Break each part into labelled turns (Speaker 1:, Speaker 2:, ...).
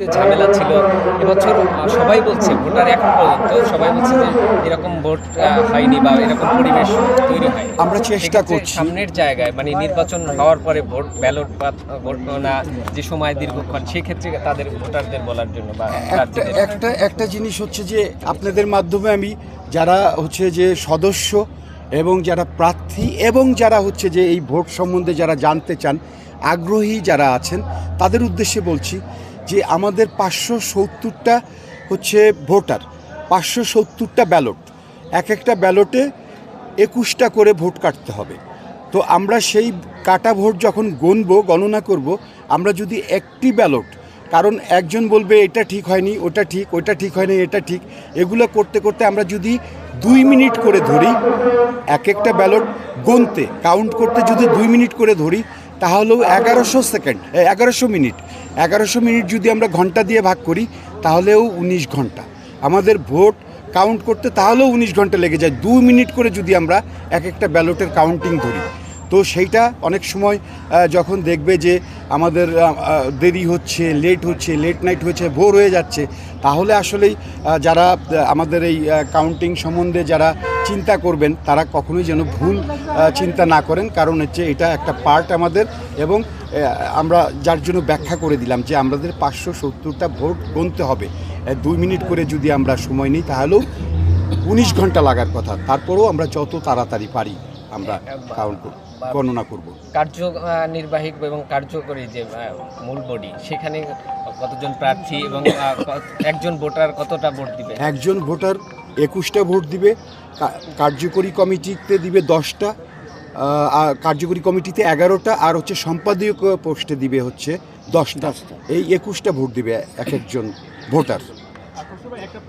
Speaker 1: করতে ঝামেলা ছিল এবছর সবাই বলছে ভোটার এখন পর্যন্ত সবাই বলছে যে এরকম ভোট হয়নি বা এরকম পরিবেশ তৈরি হয়
Speaker 2: আমরা চেষ্টা করছি।
Speaker 1: সামনের জায়গায় মানে নির্বাচন হওয়ার পরে ভোট ব্যালট বা ভোট না যে সময় দীর্ঘক্ষণ সেক্ষেত্রে তাদের ভোটারদের বলার জন্য বা
Speaker 2: একটা একটা জিনিস হচ্ছে যে আপনাদের মাধ্যমে আমি যারা হচ্ছে যে সদস্য এবং যারা প্রার্থী এবং যারা হচ্ছে যে এই ভোট সম্বন্ধে যারা জানতে চান আগ্রহী যারা আছেন তাদের উদ্দেশ্যে বলছি যে আমাদের পাঁচশো সত্তরটা হচ্ছে ভোটার, পাঁচশো সত্তরটা ব্যালট। এক একটা ব্যালটে একুশটা করে ভোট কাটতে হবে। তো আমরা সেই কাটা ভোট যখন গণবো, গণনা করব, আমরা যদি একটি ব্যালট, কারণ একজন বলবে এটা ঠিক হয়নি, ওটা ঠিক ওটা ঠিক হয়নি, এটা ঠিক, এগুলো করতে করতে আমরা যদি দুই মিনিট করে ধরি। এক একটা ব্যালট গুনতে কাউন্ট করতে যদি দুই মিনিট করে ধরি, তাহলেও এগারোশো সেকেন্ড এগারোশো মিনিট। এগারোশো মিনিট যদি আমরা ঘণ্টা দিয়ে ভাগ করি, তাহলেও উনিশ ঘণ্টা। আমাদের ভোট কাউন্ট করতে তাহলেও উনিশ ঘণ্টা লেগে যায়। দু মিনিট করে যদি আমরা এক একটা ব্যালটের কাউন্টিং ধরি। তো সেইটা অনেক সময় যখন দেখবে যে আমাদের দেরি হচ্ছে লেট হচ্ছে লেট নাইট হচ্ছে ভোর হয়ে যাচ্ছে, তাহলে আসলেই যারা আমাদের এই কাউন্টিং সম্বন্ধে যারা চিন্তা করবেন, তারা কখনোই যেন ভুল চিন্তা না করেন। কারণ হচ্ছে এটা একটা পার্ট আমাদের এবং আমরা যার জন্য ব্যাখ্যা করে দিলাম যে আমাদের পাঁচশো সত্তরটা ভোট গুনতে হবে। দুই মিনিট করে যদি আমরা সময় নিই, তাহলেও উনিশ ঘণ্টা লাগার কথা। তারপরেও আমরা যত তাড়াতাড়ি পারি। আমরা কাউন্ট গণনা করব।
Speaker 1: কার্য নির্বাহী এবং কার্যকরী যে মূল বডি সেখানে কতজন প্রার্থী এবং একজন ভোটার কতটা ভোট দিবে?
Speaker 2: একজন ভোটার একুশটা ভোট দিবে কার্যকরী কমিটিতে দিবে দশটা কার্যকরী কমিটিতে এগারোটা আর হচ্ছে সম্পাদকীয় পোস্টে দিবে হচ্ছে দশটা। এই একুশটা ভোট দিবে এক একজন ভোটার
Speaker 3: ভাই, একটা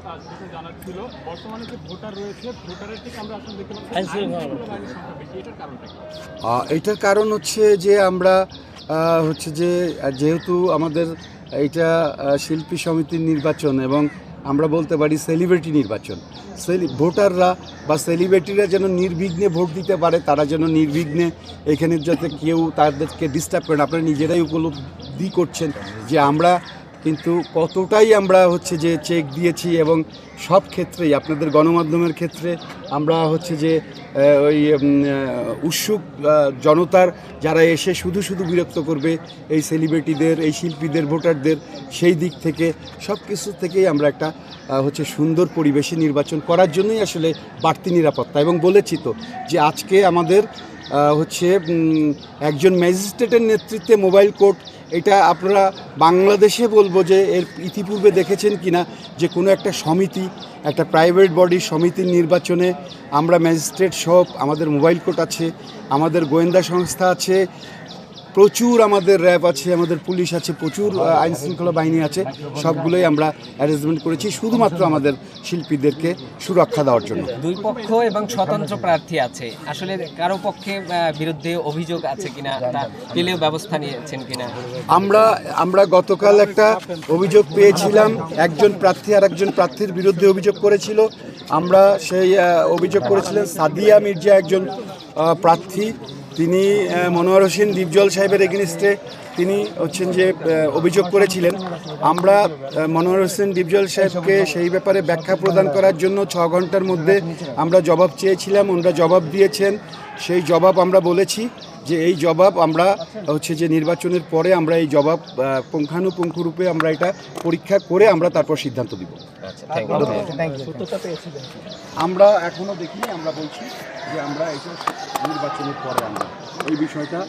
Speaker 3: জানার ছিল। বর্তমানে যে ভোটার রয়েছে ভোটারের থেকে আমরা আসলে দেখতে পাচ্ছি বেশি। এটার কারণটা কি?
Speaker 2: এটার কারণ হচ্ছে যে আমরা হচ্ছে যে যেহেতু আমাদের এটা শিল্পী সমিতির নির্বাচন এবং আমরা বলতে পারি সেলিব্রিটি নির্বাচন সেলি ভোটাররা বা সেলিব্রিটিরা যেন নির্বিঘ্নে ভোট দিতে পারে তারা যেন নির্বিঘ্নে এখানে যাতে কেউ তাদেরকে ডিস্টার্ব করে না। আপনারা নিজেরাই উপলব্ধি করছেন যে আমরা কিন্তু কতটাই আমরা হচ্ছে যে চেক দিয়েছি এবং সব ক্ষেত্রেই, আপনাদের গণমাধ্যমের ক্ষেত্রে আমরা হচ্ছে যে ওই উৎসুক জনতার যারা এসে শুধু শুধু বিরক্ত করবে, এই সেলিব্রিটিদের এই শিল্পীদের, ভোটারদের, সেই দিক থেকে, সব কিছু থেকেই আমরা একটা হচ্ছে সুন্দর পরিবেশে নির্বাচন করার জন্যই আসলে বাড়তি নিরাপত্তা। এবং বলেছি তো যে আজকে আমাদের হচ্ছে একজন ম্যাজিস্ট্রেটের নেতৃত্বে মোবাইল কোর্ট এটা আপনারা বাংলাদেশে বলব যে এর ইতিপূর্বে দেখেছেন কি না যে কোনো একটা সমিতি, একটা প্রাইভেট বডি সমিতির নির্বাচনে আমরা ম্যাজিস্ট্রেট সব আমাদের মোবাইল কোর্ট আছে, আমাদের গোয়েন্দা সংস্থা আছে প্রচুর আমাদের র্যাব আছে আমাদের পুলিশ আছে প্রচুর আইন শৃঙ্খলা বাহিনী আছে সবগুলোই আমরা অ্যারেঞ্জমেন্ট করেছি শুধুমাত্র আমাদের শিল্পীদেরকে সুরক্ষা দেওয়ার জন্য।
Speaker 1: দুই পক্ষ এবং স্বতন্ত্র প্রার্থী আছে। আসলে কারও পক্ষে বিরুদ্ধে অভিযোগ আছে কিনা তা পেলেও ব্যবস্থা নিয়েছেন কিনা?
Speaker 2: আমরা আমরা গতকাল একটা অভিযোগ পেয়েছিলাম একজন প্রার্থী আর একজন প্রার্থীর বিরুদ্ধে অভিযোগ করেছিল। আমরা সেই অভিযোগ করেছিলেন সাদিয়া মির্জা একজন প্রার্থী। তিনি মনোয়ার হোসেন দীপজল সাহেবের এগেনিস্টে তিনি হচ্ছেন যে অভিযোগ করেছিলেন। আমরা মনোয়ার হোসেন দীপজল সাহেবকে সেই ব্যাপারে ব্যাখ্যা প্রদান করার জন্য ছ ঘণ্টার মধ্যে আমরা জবাব চেয়েছিলাম, ওনারা জবাব দিয়েছেন। সেই জবাব আমরা বলেছি। যে এই জবাব আমরা হচ্ছে যে নির্বাচনের পরে আমরা এই জবাব পুঙ্খানুপুঙ্খরূপে আমরা এটা পরীক্ষা করে আমরা তারপর সিদ্ধান্ত দিব।
Speaker 1: আচ্ছা থ্যাংক ইউ
Speaker 2: আমরা এখনও দেখিনি আমরা বলছি যে আমরা এটা নির্বাচনের পরে আমরা এই বিষয়টা